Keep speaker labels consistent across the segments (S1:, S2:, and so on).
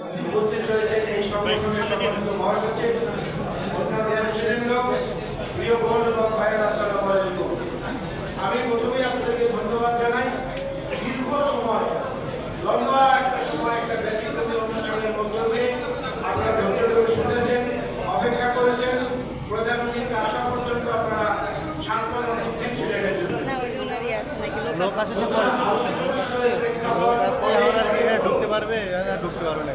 S1: উপস্থিত রয়েছেন এই সংগঠনের সমস্ত মহাসচিব অন্যান্য ছেলেমেয়েরাও, প্রিয় বোন এবং ভাইয়েরা, আসসালামু আলাইকুম। আমি প্রথমেই আপনাদেরকে ধন্যবাদ জানাই। দীর্ঘ সময় লম্বা একটা সময় একটা ব্যক্তিগত অনুষ্ঠানের মধ্য দিয়ে আপনারা ধৈর্য ধরে শুনেছেন অপেক্ষা করেছেন। প্রধানমন্ত্রীকে আসা পর্যন্ত আপনারা শান্ত মনোযোগ ছিলেন
S2: লোক
S3: আছে সব পরিস্থিতি বসে লোক আছে এখন আর কি এখানে ঢুকতে পারবে ঢুকতে পারবে না।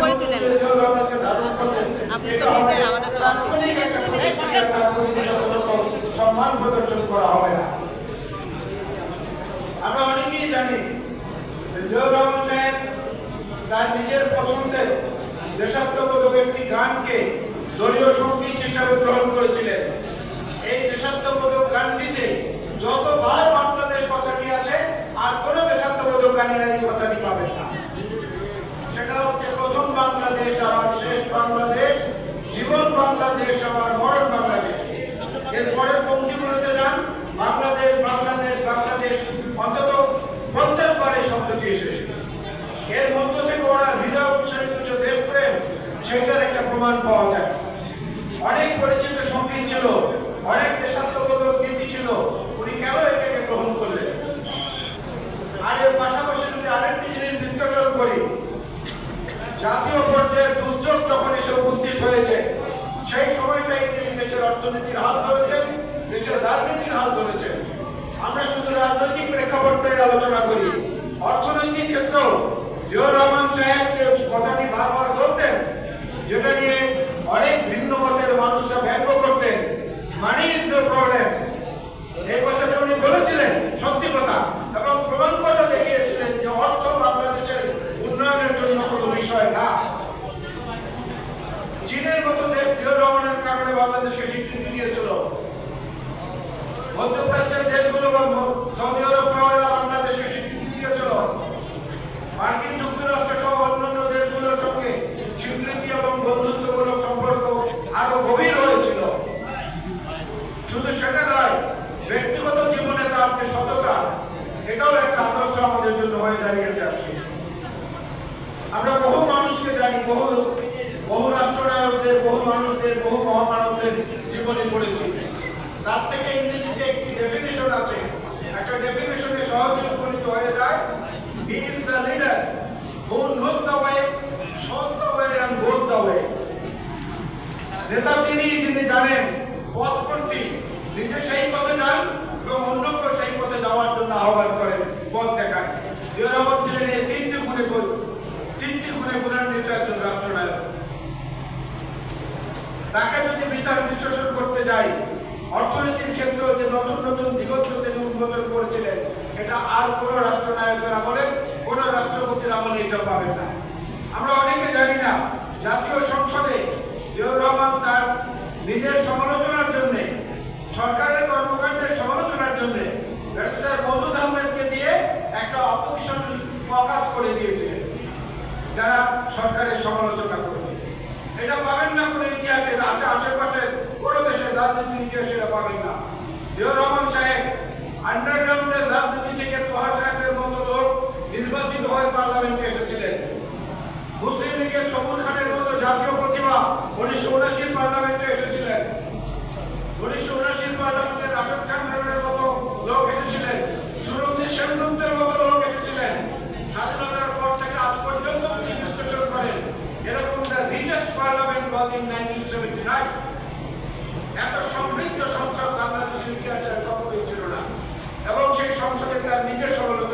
S1: করি
S2: তুলেন। আপনি তো
S1: এটা
S2: আমাদের তো
S1: সম্মান প্রদর্শন করা হবে না। আমরা অনেকেই জানি যে রহমান সাহেব তার নিজের পছন্দের দেশাত্মবোধক একটি গানকে দলীয় সংগীত হিসাবে গ্রহণ করেছিলেন এই দেশাত্মবোধক গানটিতে যতবার বাংলাদেশ কথাটি আছে আর কোনো দেশাত্মবোধক গানে এই কথাটি পাবেন না সেটা হচ্ছে প্রথম বাংলাদেশ আমার শেষ বাংলাদেশ জীবন বাংলাদেশ আমার মরণ বাংলাদেশ এর পরের পঙ্ক্তিগুলোতে যান বাংলাদেশ বাংলাদেশ বাংলাদেশ অন্তত পঞ্চাশ বারে শব্দটি এসেছে এর মধ্য থেকে ওরা হৃদয় উৎসাহিত যে দেশপ্রেম সেটার একটা প্রমাণ পাওয়া যায়। অনেক পরিচিত সংগীত ছিল, অনেক দেশাত্মবোধক নীতি ছিল, উনি কেন এটাকে গ্রহণ করলেন? আর এর পাশাপাশি যদি আরেকটি জিনিস বিশ্লেষণ করি, জাতীয় পর্যায়ে দুর্যোগ যখন এসে উপস্থিত হয়েছে, সেই সময়টাই তিনি দেশের অর্থনীতির হাল ধরেছেন, দেশের রাজনীতির হাল ধরেছেন। আমরা শুধু রাজনৈতিক প্রেক্ষাপটটাই আলোচনা করি। অর্থনৈতিক ক্ষেত্রেও জিয়র রহমান সাহেব যে কথাটি বারবার বলতেন যেটা নিয়ে অনেক ভিন্ন মতের মানুষরা ব্যঙ্গ করতেন। মানি নো প্রবলেম এই কথাটা উনি বলেছিলেন, সত্যি কথা। এবং প্রমাণ করে দেখিয়েছিলেন যে অর্থ বাংলাদেশের উন্নয়নের জন্য কোনো বিষয় না চীনের মতো দেশ জিয়াউর রহমানের কারণে বাংলাদেশকে স্বীকৃতি দিয়েছিল মধ্যপ্রাচ্যের দেশগুলো বা ম- সৌদি আরব সহ এরা বাংলাদেশকে স্বীকৃতি দিয়েছিল মার্কিন যুক্তরাষ্ট্র সহ অন্যান্য দেশগুলোর সঙ্গে স্বীকৃতি এবং বন্ধুত্বমূলক সম্পর্ক আরও গভীর হয়েছিল। শুধু সেটা নয়, ব্যক্তিগত জীবনে তার যে সততা, এটাও একটা আদর্শ আমাদের জন্য হয়ে দাঁড়িয়েছে আজকে। আমরা বহু মানুষকে জানি, বহু বহু রাষ্ট্রনায়কদের, বহু মানুষদের, বহু মহামানবদের জীবনে পড়েছি। তার থেকে ইংরেজিতে একটি ডেফিনেশন আছে। একটা ডেফিনেশনে সহজে উপনীত হয়ে যায় he is the leader who knows the নেতা তিনি যিনি জানেন পথ কোনটি, নিজে সেই পথে যান এবং অন্যকে সেই পথে যাওয়ার জন্য আহ্বান করেন পথ দেখান। ছিলেন এই তিনটি গুণে তিনটি গুণে গুণান্বিত একজন রাষ্ট্রনায়ক। তাকে যদি বিচার বিশ্লেষণ করতে যাই, অর্থনীতির ক্ষেত্রেও যে নতুন নতুন দিগন্ত উন্মোচন করেছিলেন, এটা আর কোন রাষ্ট্রনায়কের আমলে, কোন রাষ্ট্রপতির আমলে এটা পাবেন না। আমরা অনেকে জানি না, জাতীয় সংসদে জিয়াউর রহমান তার নিজের সমালোচনার জন্য, সরকারের কর্মকাণ্ডের সমালোচনার জন্য ব্যারিস্টার মধুদ আহমেদকে দিয়ে একটা অপোজিশন প্রকাশ করে দিয়েছিলেন যারা সরকারের সমালোচনা করবে। এটা পাবেন না কোনো ইতিহাসে আছে আশেপাশে, কোনো দেশের রাজনীতির ইতিহাসে এটা পাবেন না। জিয়াউর রহমান সাহেব আন্ডারগ্রাউন্ডের রাজনীতি থেকে তোহা সাহেবের মতো লোক নির্বাচিত হয়ে পার্লামেন্টে এসেছিলেন। মুসলিম লীগের সবুর খানের মতো জাতীয় উনিশশো উনাশির পার্লামেন্টে স্বাধীনতার পর থেকে আজ পর্যন্ত তিনি বিশ্লেষণ এরকম the richest parliament was in এত সমৃদ্ধ সংসদ বাংলাদেশের না। এবং সেই সংসদে তার নিজের সমালোচনা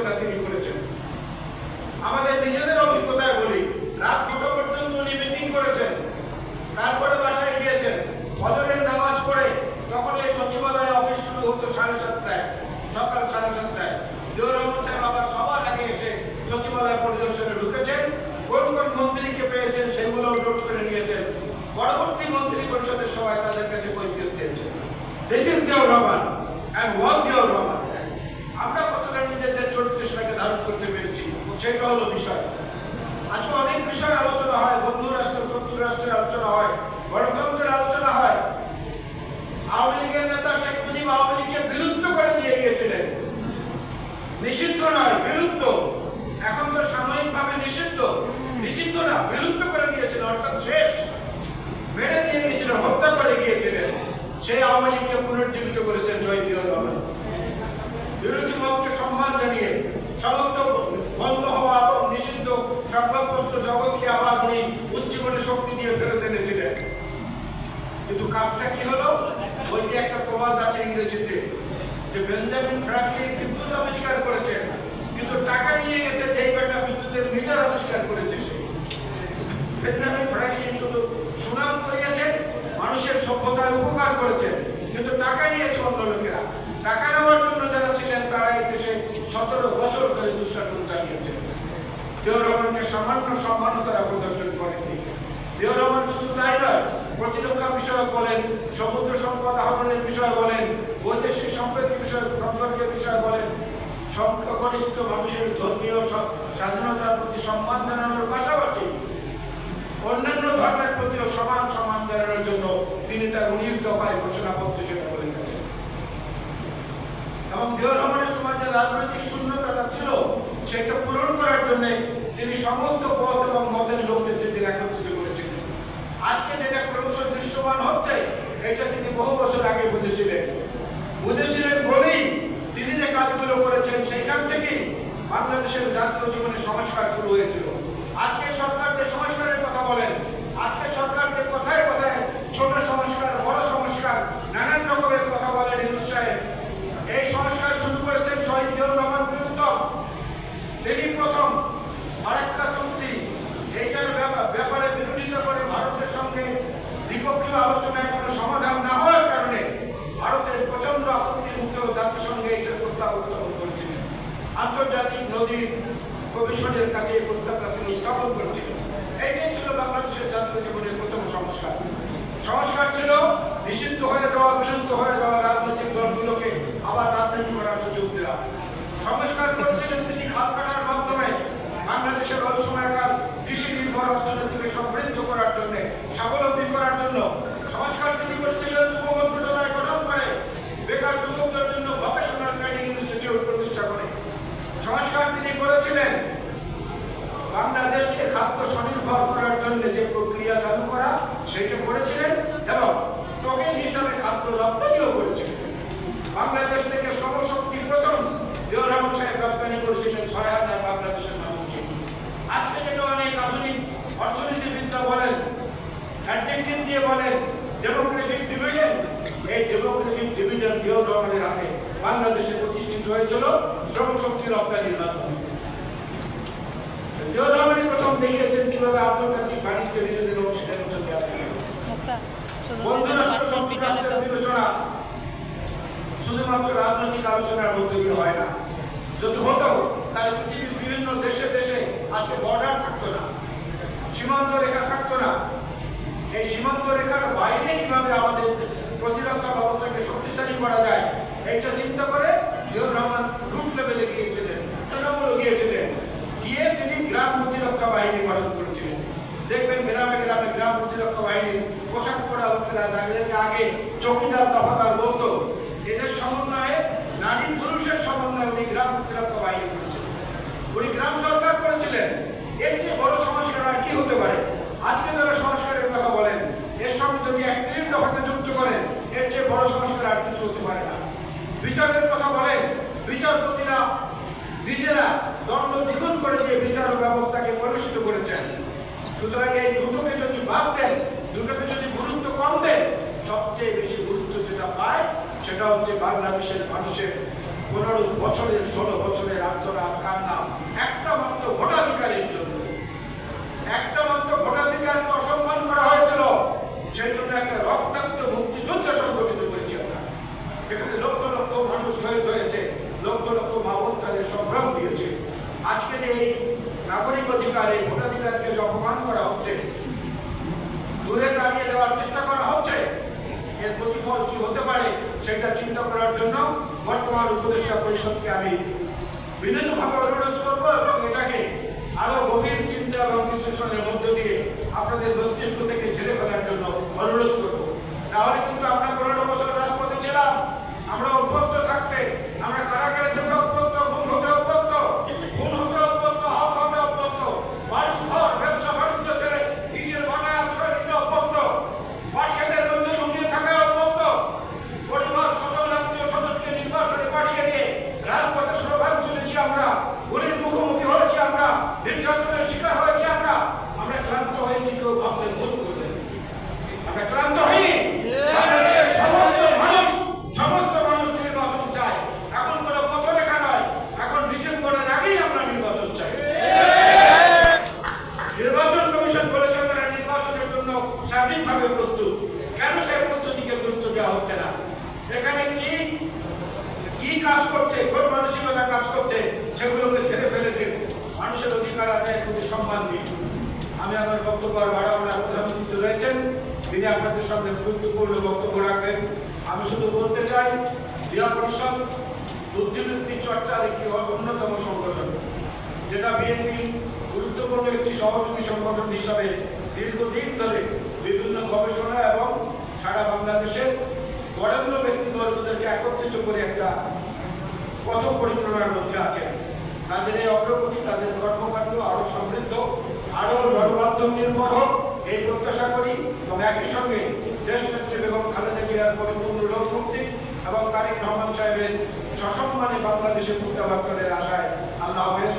S1: সবাই তাদের কাছে পরিচয় চেয়েছে। দেশের কেউ রবান অ্যান্ড ওয়াজ জিয়াউর রহমান আমরা কতটা নিজেদের চরিত্রটাকে ধারণ করতে পেরেছি সেটা হলো বিষয় আজকে অনেক বিষয় আলোচনা হয় বন্ধুরা নিষিদ্ধ না বিলুপ্ত করে দিয়েছিলেন অর্থাৎ শেষ মেরে দিয়ে গিয়েছিলেন হত্যা করে গিয়েছিলেন সেই আওয়ামী পুনর্জীবিত করেছেন শহীদ বিরোধী মতকে সম্মান জানিয়ে সমস্ত বন্ধ হওয়া এবং নিষিদ্ধ সংবাদপত্র জগৎকে আবার উনি উজ্জীবনে শক্তি দিয়ে ফেরত এনেছিলেন। কিন্তু কাজটা কি হলো? ওই যে একটা প্রবাদ আছে ইংরেজিতে যে বেঞ্জামিন ফ্রাঙ্কলিন বিদ্যুৎ আবিষ্কার করেছেন, কিন্তু টাকা নিয়ে গেছে যেই বেটা বিদ্যুতের মিটার আবিষ্কার করেছে সে। বেঞ্জামিন ফ্রাঙ্কলিন শুধু সুনাম করিয়েছেন মানুষের সভ্যতার উপকার করেছেন কিন্তু টাকা নিয়েছে অন্য লোকেরা টাকা নেওয়ার জন্য যারা ছিলেন তারা এই দেশে সতেরো বছর ধরে দুঃশাসন চালিয়েছেন। জিয়াউর রহমানকে সামান্য সম্মানও তারা প্রদর্শন করেনি। জিয়াউর রহমান শুধু তাই নয়, প্রতিরক্ষা বিষয়ক বলেন, সমুদ্র সম্পদ আহরণের বিষয় বলেন, বৈদেশিক সম্পর্কের বিষয় সম্পর্কের বিষয় বলেন, সংখ্যাগরিষ্ঠ মানুষের ধর্মীয় স্বাধীনতার প্রতি সম্মান জানানোর পাশাপাশি অন্যান্য ধর্মের প্রতিও সমান সম্মান জানানোর জন্য তিনি তার উনিশ দফায় ঘোষণাপত্র সেটা বলে গেছেন এবং জিয়াউর রহমানের সময় যে রাজনৈতিক শূন্যতাটা ছিল সেটা পূরণ করার জন্য তিনি সমস্ত পথ এবং মতের লোকদের তিনি একত্রিত করেছিলেন আজকে যেটা ক্রমশ দৃশ্যমান হচ্ছে এটা তিনি বহু বছর আগে বুঝেছিলেন বুঝেছিলেন বলেই তিনি যে কাজগুলো করেছেন সেইখান থেকেই বাংলাদেশের জাতীয় জীবনে সংস্কার শুরু হয়েছিল আজকে সরকার যে সংস্কারের কথা বলেন আজকে সরকার যে কথায় কথায় ছোট সংস্কার বড় সংস্কার নানান রকমের কথা বলেন ইউনুস সাহেব এই সংস্কার শুরু করেছেন শহীদ জিয়াউর রহমান বৃহত্তম তিনি প্রথম আরেকটা চুক্তি এইটার ব্যাপা- ব্যাপারে বিরোধিতা করে ভারতের সঙ্গে আলোচনায় কোনো সমাধান না হওয়ার কারণে ভারতের প্রচণ্ড আপত্তির মুখেও জাতিসংঘে এটার প্রস্তাব উত্থাপন করেছিলেন। আন্তর্জাতিক নদী কমিশনের কাছে এই প্রস্তাবটা তিনি উত্থাপন করেছিলেন। এইটাই ছিল বাংলাদেশের জাতীয় জীবনের প্রথম সংস্কার। সংস্কার ছিল নিষিদ্ধ হয়ে যাওয়া বিলুপ্ত হয়ে যাওয়া রাজনৈতিক দলগুলোকে আবার রাজনীতি করার সুযোগ দেওয়া সংস্কার করেছিলেন তিনি খাল কাটার মাধ্যমে বাংলাদেশের ওই সময়কার কৃষি নির্ভর অর্থনীতিকে সমৃদ্ধ করার জন্য স্বাবলম্বী করার জন্য সংস্কার তিনি করেছিলেন যুব মন্ত্রণালয় গঠন করে বেকার যুবকদের জন্য ভকেশনাল ট্রেনিং ইনস্টিটিউট প্রতিষ্ঠা করে সংস্কার তিনি করেছিলেন বাংলাদেশকে খাদ্য স্বনির্ভর করার জন্য যে প্রক্রিয়া চালু করা, সেটা করেছিলেন এবং টোকেন হিসাবে খাদ্য রপ্তানিও করেছিলেন। বাংলাদেশ থেকে শ্রমশক্তি প্রথম রহমান সাহেব রপ্তানি করেছিলেন, ছয় হাজার বাংলাদেশের মানুষকে। আজকে যেটা অনেক আধুনিক অর্থনীতিবিদরা বলেন, অ্যাডজেক্টিভ দিয়ে বলেন ডেমোক্রেটিক ডিভিডেন্ড, এই ডেমোক্রেটিক ডিভিডেন্ড জিয়াউর রহমানের হাতে বাংলাদেশে প্রতিষ্ঠিত হয়েছিল শ্রমশক্তি রপ্তানির মাধ্যমে। জিয়াউর প্রথম দেখিয়েছেন কীভাবে আন্তর্জাতিক বাণিজ্য নিজেদের অংশীদারিত্ব দেওয়া যায়
S2: মুক্তা শুধু
S1: বন্ধুরাষ্ট্র
S2: পাঁচ মিনিট হলে তো
S1: সংযুক্ত বিবেচনা। শুধুমাত্র রাজনৈতিক আলোচনার মধ্যে দিয়ে হয় না। যদি হতো তাহলে পৃথিবীর বিভিন্ন দেশে দেশে আজকে বর্ডার থাকতো না সীমান্ত রেখা থাকতো না। এই সীমান্ত রেখার বাইরে কীভাবে আমাদের প্রতিরক্ষা ব্যবস্থাকে শক্তিশালী করা যায় এইটা চিন্তা করে জিয়াউর রহমান রুট লেভেলে গিয়েছিলেন তৃণমূল গিয়েছিলেন গিয়ে তিনি গ্রাম প্রতিরক্ষা বাহিনী গঠন করেছিলেন দেখবেন গ্রামে গ্রামে গ্রাম প্রতিরক্ষা বাহিনীর পোশাক পরা লোকেরা যাদেরকে আগে চৌকিদার দফাদার বলতো। এদের সমন্বয়ে, নারী পুরুষের সমন্বয়ে উনি গ্রাম প্রতিরক্ষা বাহিনী করেছিলেন। উনি গ্রাম সরকার করেছিলেন। এর চেয়ে বড় সংস্কার কি হতে পারে? আজকে যারা সংস্কারের কথা বলেন, এর সঙ্গে যদি একত্রিশ দফাকে যুক্ত করেন, এর চেয়ে বড় সংস্কার আর কিছু হতে পারে না। বিচারের কথা বলেন বিচারপতিরা নিজেরা দণ্ড দ্বিগুণ করে দিয়ে বিচার ব্যবস্থাকে পরিবেশিত করেছেন। সুতরাং এই দুটোকে যদি বাদ দুটোকে যদি গুরুত্ব কম দেন, সবচেয়ে বেশি গুরুত্ব যেটা পায়, সেটা হচ্ছে বাংলাদেশের মানুষের পনেরো বছরের, ষোলো বছরের আত্মরা কান্না। একটা মাত্র ভোটাধিকারের জন্য একটা মাত্র ভোটাধিকারকে অসম্মান করা হয়েছিল সেই জন্য একটা রক্তাক্ত মুক্তিযুদ্ধ সংগঠিত করেছি আমরা এখানে লক্ষ লক্ষ মানুষ শহীদ হয়েছে লক্ষ লক্ষ মাহবুব তাদের সংগ্রাম দিয়েছে আজকে যে এই নাগরিক অধিকার এই ভোটাধিকারকে যে অপমান করা হচ্ছে দূরে দাঁড়িয়ে দেওয়ার চেষ্টা করা হচ্ছে এর প্রতিফল কি হতে পারে সেটা চিন্তা করার জন্য বর্তমান উপদেষ্টা পরিষদকে আমি বিনীতভাবে অনুরোধ করব এবং এটাকে আরও গভীর চিন্তা এবং বিশ্লেষণের মধ্য দিয়ে আপনাদের মস্তিষ্ক থেকে ছেড়ে ফেলার জন্য অনুরোধ করব। তাহলে কিন্তু আমরা পনেরো বছর রাজপথে ছিলাম আমরা অভ্যস্ত থাকতে আমরা কারাগারে থেকে অভ্যস্ত খুন হতে অভ্যস্ত খুন হতে অভ্যস্ত হক হবে অভ্যস্ত বাড়ি ঘর ব্যবসা কীভাবে প্রস্তুত কেন সেই পদ্ধতিকে গুরুত্ব দেওয়া হচ্ছে না এখানে কি কি কাজ করছে কোন মানসিকতা কাজ করছে সেগুলোকে ছেড়ে ফেলে দিন মানুষের অধিকার আদায়ের প্রতি সম্মান দিন আমি আমার বক্তব্য আর বাড়াবো না প্রধানমন্ত্রী রয়েছেন, তিনি আপনাদের সামনে গুরুত্বপূর্ণ বক্তব্য রাখবেন। আমি শুধু বলতে চাই ক্রীড়া পরিষদ বুদ্ধিবৃত্তি চর্চার একটি অন্যতম সংগঠন, যেটা বিএনপি গুরুত্বপূর্ণ একটি সহযোগী সংগঠন হিসাবে দীর্ঘদিন ধরে বিভিন্ন গবেষণা এবং সারা বাংলাদেশের বরেণ্য ব্যক্তিবর্গদেরকে একত্রিত করে একটা পথ পরিক্রমার মধ্যে আছে তাদের এই অগ্রগতি, তাদের কর্মকাণ্ড আরও সমৃদ্ধ। আরও গণমাধ্যম নির্ভর হোক, এই প্রত্যাশা করি এবং একই সঙ্গে দেশনেত্রী বেগম খালেদা জিয়ার পরিপূর্ণ লোক মুক্তি এবং তারেক রহমান সাহেবের সসম্মানে বাংলাদেশে করার আশায় আল্লাহ হাফেজ।